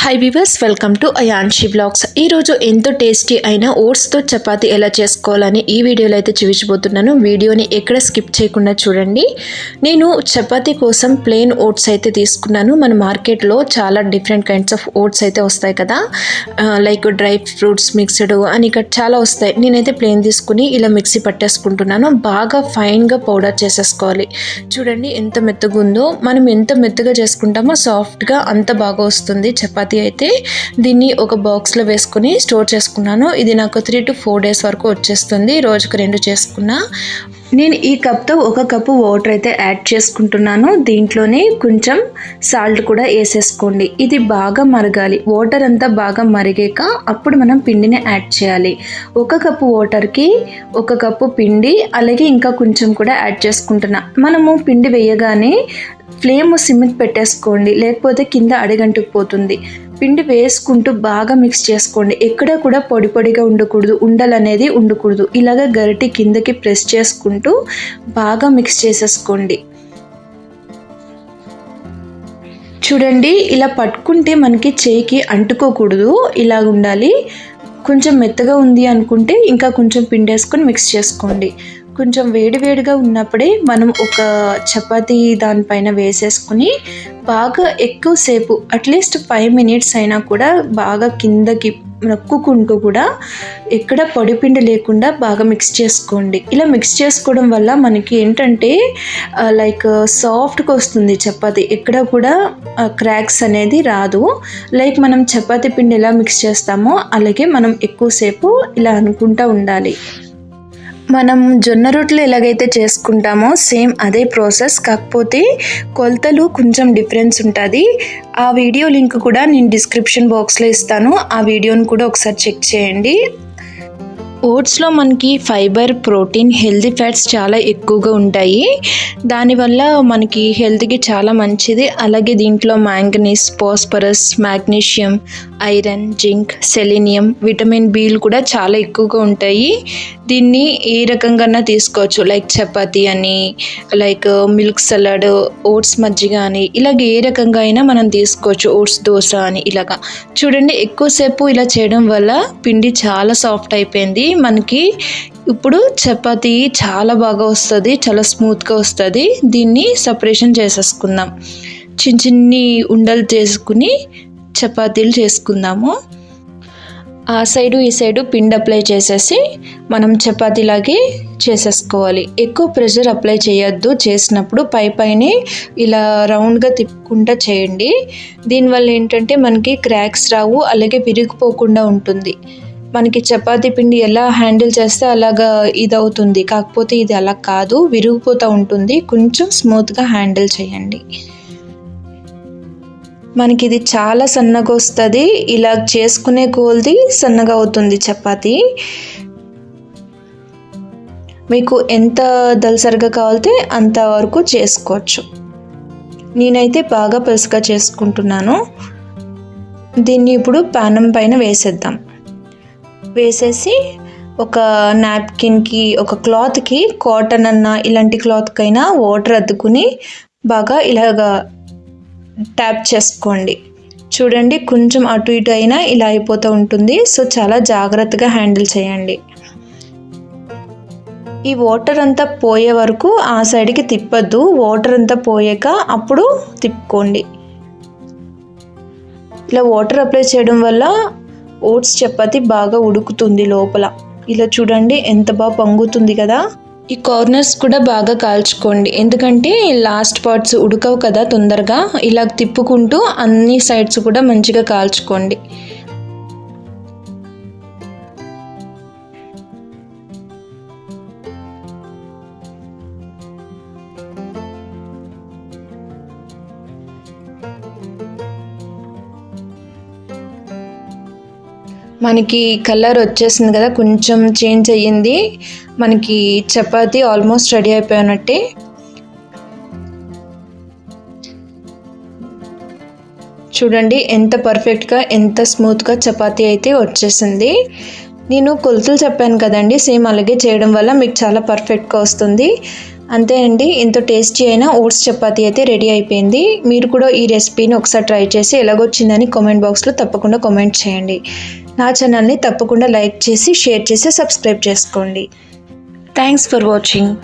Hi viewers welcome to Ayanshi blogs ఈరోజు ఎంతో tasty అయిన ఓట్స్తో చపాతీ ఎలా చేసుకోవాలని ఈ వీడియోలో అయితే చూపించబోతున్నాను. వీడియోని ఎక్కడ స్కిప్ చేయకుండా చూడండి. నేను చపాతీ కోసం ప్లెయిన్ ఓట్స్ అయితే తీసుకున్నాను. మన మార్కెట్లో చాలా డిఫరెంట్ కైండ్స్ ఆఫ్ ఓట్స్ అయితే వస్తాయి కదా. లైక్ డ్రై ఫ్రూట్స్ మిక్స్డ్ అని ఇక్కడ చాలా వస్తాయి. నేనైతే ప్లెయిన్ తీసుకుని ఇలా మిక్సీ పట్టేసుకుంటున్నాను. బాగా ఫైన్గా పౌడర్ చేసేసుకోవాలి. చూడండి ఎంత మెత్తగా ఉందో. మనం ఎంత మెత్తగా చేసుకుంటామో సాఫ్ట్గా అంత బాగా వస్తుంది చపాతీ. అయితే దీన్ని ఒక బాక్స్లో వేసుకుని స్టోర్ చేసుకున్నాను. ఇది నాకు త్రీ టు ఫోర్ డేస్ వరకు వచ్చేస్తుంది. రోజుకు రెండు చేసుకున్నా. నేను ఈ కప్తో ఒక కప్పు వాటర్ అయితే యాడ్ చేసుకుంటున్నాను. దీంట్లోనే కొంచెం సాల్ట్ కూడా వేసేసుకోండి. ఇది బాగా మరగాలి. వాటర్ అంతా బాగా మరిగాక అప్పుడు మనం పిండిని యాడ్ చేయాలి. ఒక కప్పు వాటర్కి ఒక కప్పు పిండి అలాగే ఇంకా కొంచెం కూడా యాడ్ చేసుకుంటున్నా. మనము పిండి వేయగానే ఫ్లేమ్ సిమ్కి పెట్టేసుకోండి. లేకపోతే కింద అడిగంటుకుపోతుంది పిండి వేసుకుంటూ బాగా మిక్స్ చేసుకోండి. ఎక్కడ కూడా పొడి పొడిగా ఉండకూడదు ఉండలు అనేది ఉండకూడదు. ఇలాగ గరిటి కిందకి ప్రెస్ చేసుకుంటూ బాగా మిక్స్ చేసేసుకోండి. చూడండి ఇలా పట్టుకుంటే మనకి చేయికి అంటుకోకూడదు ఇలా ఉండాలి. కొంచెం మెత్తగా ఉంది అనుకుంటే ఇంకా కొంచెం పిండి వేసుకొని మిక్స్ చేసుకోండి. కొంచెం వేడివేడిగా ఉన్నప్పుడే మనం ఒక చపాతీ దానిపైన వేసేసుకుని బాగా ఎక్కువసేపు అట్లీస్ట్ ఫైవ్ మినిట్స్ అయినా కూడా బాగా కిందకి నొక్కుకుంటూ కూడా ఎక్కడ పొడిపిండి లేకుండా బాగా మిక్స్ చేసుకోండి. ఇలా మిక్స్ చేసుకోవడం వల్ల మనకి ఏంటంటే లైక్ సాఫ్ట్గా వస్తుంది చపాతి. ఎక్కడ కూడా క్రాక్స్ అనేది రాదు. లైక్ మనం చపాతి పిండి ఎలా మిక్స్ చేస్తామో అలాగే మనం ఎక్కువసేపు ఇలా అనుకుంటూ ఉండాలి. మనం జొన్న రొట్టెలు ఎలాగైతే చేసుకుంటామో సేమ్ అదే ప్రాసెస్ కాకపోతే కొలతలు కొంచెం డిఫరెన్స్ ఉంటుంది. ఆ వీడియో లింక్ కూడా నేను డిస్క్రిప్షన్ బాక్స్లో ఇస్తాను. ఆ వీడియోని కూడా ఒకసారి చెక్ చేయండి. ఓట్స్లో మనకి ఫైబర్ ప్రోటీన్ హెల్తీ ఫ్యాట్స్ చాలా ఎక్కువగా ఉంటాయి. దానివల్ల మనకి హెల్త్కి చాలా మంచిది. అలాగే దీంట్లో manganese phosphorus magnesium iron zinc selenium vitamin బీలు కూడా చాలా ఎక్కువగా ఉంటాయి. దీన్ని ఏ రకంగా తీసుకోవచ్చు? లైక్ చపాతి అని లైక్ మిల్క్ సలాడ్ ఓట్స్ మజ్జిగ అని ఇలాగ ఏ రకంగా అయినా మనం తీసుకోవచ్చు. ఓట్స్ దోశ అని ఇలాగా. చూడండి ఎక్కువసేపు ఇలా చేయడం వల్ల పిండి చాలా సాఫ్ట్ అయిపోయింది. మనకి ఇప్పుడు చపాతీ చాలా బాగా వస్తుంది చాలా స్మూత్గా వస్తుంది. దీన్ని సపరేషన్ చేసేసుకుందాం. చిన్న చిన్ని ఉండలు చేసుకుని చపాతీలు చేసుకుందాము. ఆ సైడు ఈ సైడు పిండి అప్లై చేసేసి మనం చపాతీలాగే చేసేసుకోవాలి. ఎక్కువ ప్రెషర్ అప్లై చేయొద్దు. చేసినప్పుడు పై పైనే ఇలా రౌండ్గా తిప్పుకుంటా చేయండి. దీనివల్ల ఏంటంటే మనకి క్రాక్స్ రావు అలాగే విరిగిపోకుండా ఉంటుంది. మనకి చపాతీ పిండి ఎలా హ్యాండిల్ చేస్తే అలాగా ఇది అవుతుంది కాకపోతే ఇది అలా కాదు. విరిగిపోతూ ఉంటుంది. కొంచెం స్మూత్గా హ్యాండిల్ చేయండి. మనకి ఇది చాలా సన్నగా వస్తుంది ఇలా చేసుకునే కోల్ది సన్నగా అవుతుంది చపాతి. మీకు ఎంత దలసరిగా కావాలితే అంతవరకు చేసుకోవచ్చు. నేనైతే బాగా పలుసుగా చేసుకుంటున్నాను. దీన్ని ఇప్పుడు పానం పైన వేసేద్దాం. వేసేసి ఒక నాప్కిన్కి ఒక క్లాత్కి కాటన్ అన్న ఇలాంటి క్లాత్కైనా వాటర్ అద్దుకుని బాగా ఇలాగా ట్యాప్ చేసుకోండి. చూడండి కొంచెం అటు ఇటు అయినా ఇలా అయిపోతూ ఉంటుంది. సో చాలా జాగ్రత్తగా హ్యాండిల్ చేయండి. ఈ వాటర్ అంతా పోయే వరకు ఆ సైడ్కి తిప్పద్దు. వాటర్ అంతా పోయాక అప్పుడు తిప్పుకోండి. ఇలా వాటర్ అప్లై చేయడం వల్ల ఓట్స్ చపాతి బాగా ఉడుకుతుంది లోపల. ఇలా చూడండి ఎంత బాగా పొంగుతుంది కదా. ఈ కార్నర్స్ కూడా బాగా కాల్చుకోండి. ఎందుకంటే లాస్ట్ పార్ట్స్ ఉడకవు కదా తొందరగా. ఇలా తిప్పుకుంటూ అన్ని సైడ్స్ కూడా మంచిగా కాల్చుకోండి. మనకి కలర్ వచ్చేసింది కదా కొంచెం చేంజ్ అయ్యింది. మనకి చపాతీ ఆల్మోస్ట్ రెడీ అయిపోయినట్టే. చూడండి ఎంత పర్ఫెక్ట్గా ఎంత స్మూత్గా చపాతీ అయితే వచ్చేసింది. నేను కొలతలు చెప్పాను కదండి సేమ్ అలాగే చేయడం వల్ల మీకు చాలా పర్ఫెక్ట్గా వస్తుంది. అంతే అండి ఎంతో టేస్టీ అయిన ఓట్స్ చపాతీ అయితే రెడీ అయిపోయింది. మీరు కూడా ఈ రెసిపీని ఒకసారి ట్రై చేసి ఎలాగొచ్చిందని కామెంట్ బాక్స్లో తప్పకుండా కామెంట్ చేయండి. నా ఛానల్ని తప్పకుండా లైక్ చేసి షేర్ చేసి సబ్స్క్రైబ్ చేసుకోండి. Thanks for watching